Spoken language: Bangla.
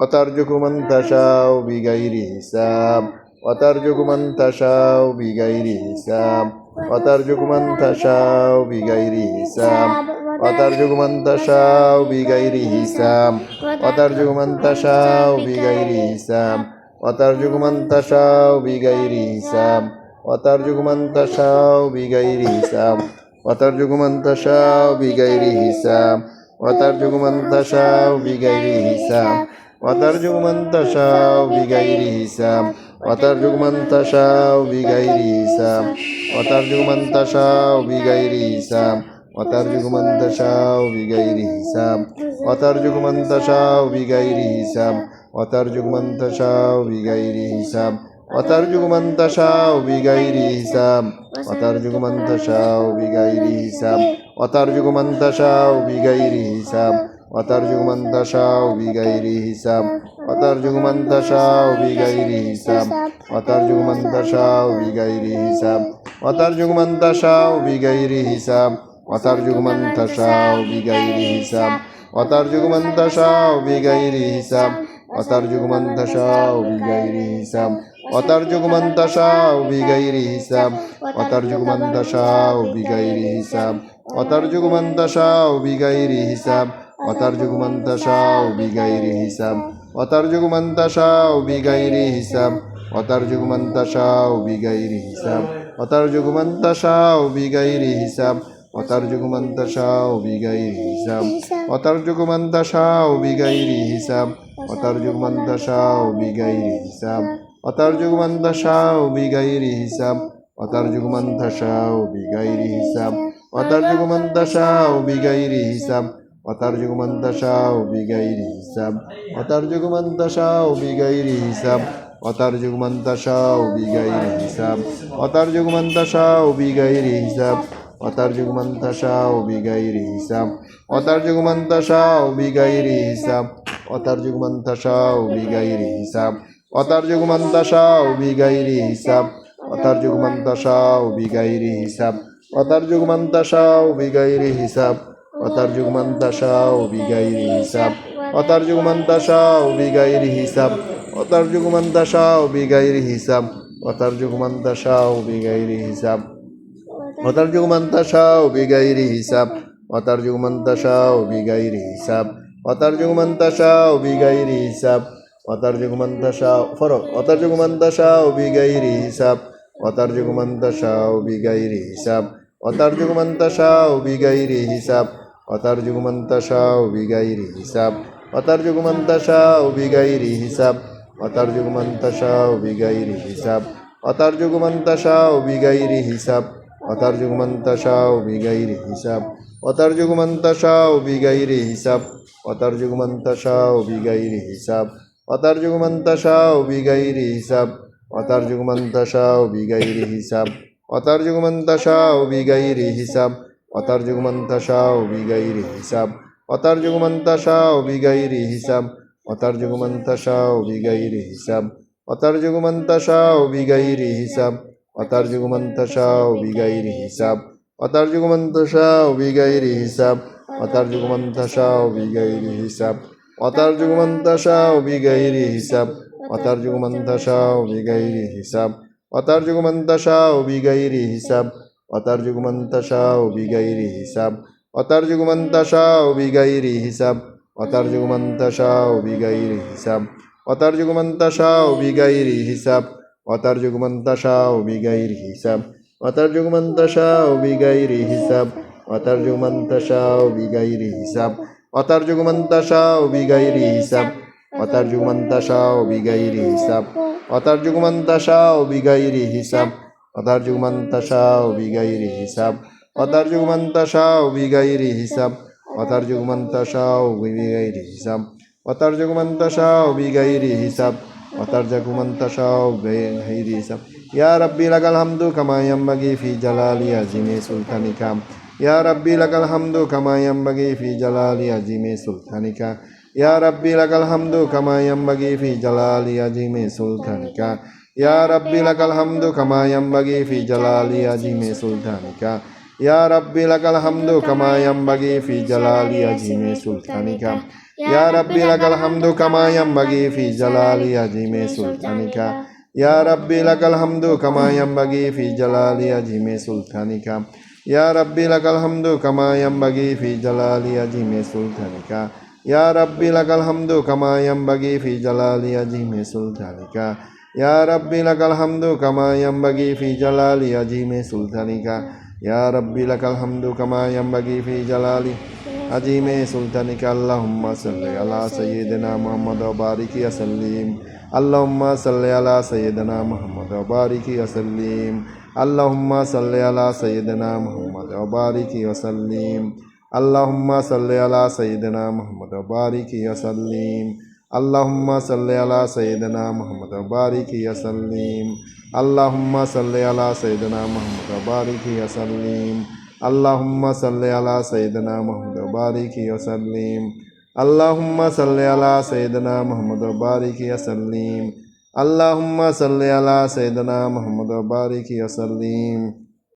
وترزق من تشاء بغير حساب وترزق من تشاء بغير حساب وترزق من تشاء بغير حساب وترزق من تشاء بغير حساب وترزق من تشاء بغير حساب وترزق من تشاء بغير حساب وترزق من تشاء بغير حساب وترزق من تشاء بغير حساب وترزق من تشاء بغير حساب وترزق من تشاء بغير حساب وترزق من تشاء بغير حساب وترزق من تشاء بغير حساب وترزق من تشاء بغير حساب وترزق من تشاء بغير حساب وترزق من تشاء بغير حساب وترجو من تشاء بغير حساب وترجو من تشاء بغير حساب وترجو من تشاء بغير حساب وترجم من تشاء بغير حساب وترجم من تشاء بغير حساب وترجم من تشاء بغير حساب وترجم من تشاء بغير حساب وترجم من تشاء بغير حساب وترجم من تشاء بغير حساب وترجم من تشاء بغير حساب وترجق من تشاء بغير حساب وترجق من تشاء بغير حساب وترجق من تشاء بغير حساب অতার্যুগ মন্তাসাও বিগাইরি হিসাব অতার্যুগ মন্তাসাও বিগাইরি হিসাব অতার্যুগ মন্তাসাও বিগাইরি হিসাব অতার্যুগ মন্তাসাও বিগাইরি হিসাব অতার্যুগ মন্তাসাও বিগাইরি হিসাব অতার্যুগ মন্তাসাও বিগাইরি হিসাব অতার্যুগ মন্তাসাও বিগাইরি হিসাব অতার্যুগ মন্তাসাও বিগাইরি হিসাব অতার্যুগ মন্তাসাও বিগাইরি হিসাব অতার্যুগ মন্তাসাও বিগাইরি হিসাব وترزق من تشاء بغير حساب وترزق من تشاء بغير حساب وترزق من تشاء بغير حساب وترزق من تشاء بغير حساب وترزق من تشاء بغير حساب وترزق من تشاء بغير حساب وترزق من تشاء بغير حساب وترزق من تشاء بغير حساب وترزق من تشاء بغير حساب وترزق من تشاء بغير حساب অতার্যুগ মান্তাসা অবিগাইর হিসাব অতার্যুগ মান্তাসা অবিগাইর হিসাব অতার্যুগ মান্তাসা অবিগাইর হিসাব অতার্যুগ মান্তাসা অবিগাইর হিসাব অতার্যুগ মান্তাসা অবিগাইর হিসাব অতার্যুগ মান্তাসা অবিগাইর হিসাব অতার্যুগ মান্তাসা অবিগাইর হিসাব অতার্যুগ মান্তাসা ফরক অতার্যুগ মান্তাসা অবিগাইর হিসাব অতার্যুগ মান্তাসা অবিগাইর হিসাব অতার্যুগ মান্তাসা অবিগাইর হিসাব অতার মন্তাসা অবিগাইরি হিসাব অতার মন্তাসা অবিগাইরি হিসাব অতার মন্তাসা অবিগাইরি হিসাব অতার মন্তাসা অবিগাইরি হিসাব অতার মন্তাসা অবিগাইরি হিসাব অতার মন্তাসা অবিগাইরি হিসাব অতার মন্তাসা অবিগাইরি হিসাব অতার মন্তাসা অবিগাইরি হিসাব অতার মন্তাসা অবিগাইরি হিসাব অতার মন্তাসা অবিগাইরি হিসাব অতার্যুগ মন্তাসা অবিগাইরি হিসাব অতার্যুগ মন্তাসা অবিগাইরি হিসাব অতার্যুগ মন্তাসা অবিগাইরি হিসাব অতার্যুগ মন্তাসা অবিগাইরি হিসাব অতার্যুগ মন্তাসা অবিগাইরি হিসাব অতার্যুগ মন্তাসা অবিগাইরি হিসাব অতার্যুগ মন্তাসা অবিগাইরি হিসাব অতার্যুগ মন্তাসা অবিগাইরি হিসাব অতার্যুগ মন্তাসা অবিগাইরি হিসাব অতার্যুগ মন্তাসা অবিগাইরি হিসাব অতার মন্তাসা ও বিগাইরি হিসাব অতার মন্তাসা ও বিগাইরি হিসাব অতার মন্তাসা ও বিগাইরি হিসাব অতার মন্তাসা ও বিগাইরি হিসাব অতার মন্তাসা ও বিগাইরি হিসাব অতার মন্তাসা ও বিগাইরি হিসাব অতার মন্তাসা ও বিগাইরি হিসাব অতার মন্তাসা ও বিগাইরি হিসাব অতার মন্তাসা ও হিসাব অতার্জুগ মন্তাসা ও বিগাইরি হিসাব وترجمان تشاء بغير حساب وترجمان تشاء بغير حساب وترجمان تشاء بغير حساب وترجمان تشاء بغير حساب وترجمان تشاء بغير حساب يا ربي لك الحمد كما ينبغي في جلال عظيم سلطانك يا ربي لك الحمد كما ينبغي في جلال عظيم سلطانك يا ربي لك الحمد كما ينبغي في جلال عظيم سلطانك Ya Rabbi lakal hamdu kama yang bagi fi jalali ajime sultanika. Ya Rabbi lakal hamdu kama yang bagi fi jalali ajime sultanika. Ya Rabbi lakal hamdu kama yang bagi fi jalali ajime sultanika. Ya Rabbi lakal hamdu kama yang bagi fi jalali ajime sultanika. Ya Rabbi lakal hamdu kama yang bagi fi jalali ajime sultanika. Ya Rabbi lakal hamdu kama yang bagi fi jalali ajime sultanika. يا ربي لك الحمد كما ينبغي في جلال عظيم سلطانك يا ربي لك الحمد كما ينبغي في جلال عظيم سلطانك اللهم صل على سيدنا محمد وبارك وسلم اللهم صل على سيدنا محمد وبارك وسلم اللهم صل على سيدنا محمد وبارك وسلم اللهم صل على سيدنا محمد وبارك وسلم اللهم صل على سيدنا محمد وبارك وسلم اللهم صل على سيدنا محمد وبارك وسلم اللهم صل على سيدنا محمد وبارك وسلم اللهم صل على سيدنا محمد وبارك وسلم اللهم صل على سيدنا محمد وبارك وسلم